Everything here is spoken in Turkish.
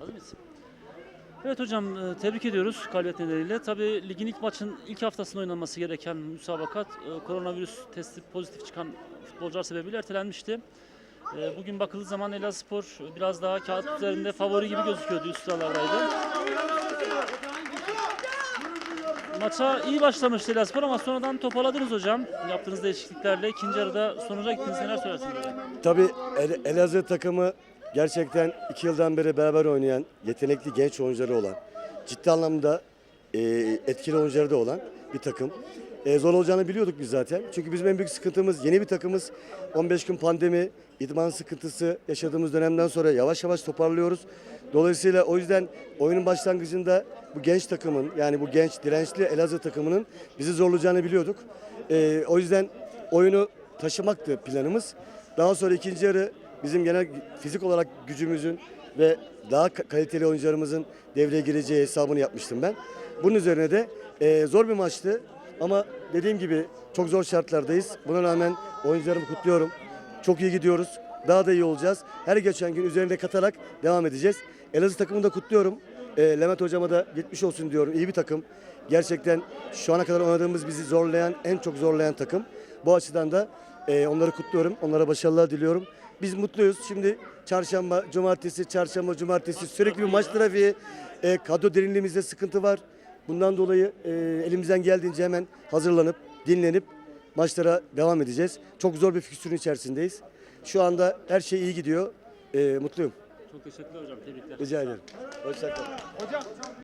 Hazır mıyız? Evet hocam e, tebrik ediyoruz galibiyet nedeniyle. Tabii ligin ilk maçın ilk haftasında oynanması gereken müsabakat e, koronavirüs testi pozitif çıkan futbolcular sebebiyle ertelenmişti. E, Bugün bakıldığı zaman Elazığspor biraz daha kağıt üzerinde favori gibi gözüküyordu üst sıralardaydı. Maça iyi başlamıştı Elazığspor ama sonradan toparladınız hocam. Yaptığınız değişikliklerle ikinci yarıda sonuca gittiniz. Neler söylersiniz? Tabii El- Elazığ takımı gerçekten iki yıldan beri beraber oynayan, yetenekli genç oyuncuları olan, ciddi anlamda e, etkili oyuncuları da olan bir takım. E, zor olacağını biliyorduk biz zaten. Çünkü bizim en büyük sıkıntımız yeni bir takımız. 15 gün pandemi, idman sıkıntısı yaşadığımız dönemden sonra yavaş yavaş toparlıyoruz. Dolayısıyla o yüzden oyunun başlangıcında bu genç takımın yani bu genç dirençli Elazığ takımının bizi zorlayacağını biliyorduk. E, o yüzden oyunu taşımaktı planımız. Daha sonra ikinci yarı bizim genel fizik olarak gücümüzün ve daha ka- kaliteli oyuncularımızın devreye gireceği hesabını yapmıştım ben. Bunun üzerine de e, zor bir maçtı ama dediğim gibi çok zor şartlardayız. Buna rağmen oyuncularımı kutluyorum. Çok iyi gidiyoruz. Daha da iyi olacağız. Her geçen gün üzerinde katarak devam edeceğiz. Elazığ takımını da kutluyorum. E, Levent hocama da geçmiş olsun diyorum. İyi bir takım. Gerçekten şu ana kadar oynadığımız bizi zorlayan, en çok zorlayan takım. Bu açıdan da e, onları kutluyorum. Onlara başarılar diliyorum. Biz mutluyuz. Şimdi çarşamba, cumartesi, çarşamba, cumartesi sürekli bir maç trafiği. E, kadro derinliğimizde sıkıntı var. Bundan dolayı e, elimizden geldiğince hemen hazırlanıp, dinlenip maçlara devam edeceğiz. Çok zor bir fikstürün içerisindeyiz. Şu anda her şey iyi gidiyor. E, mutluyum. Çok teşekkürler hocam. Tebrikler. Rica ederim. Hoşçakalın.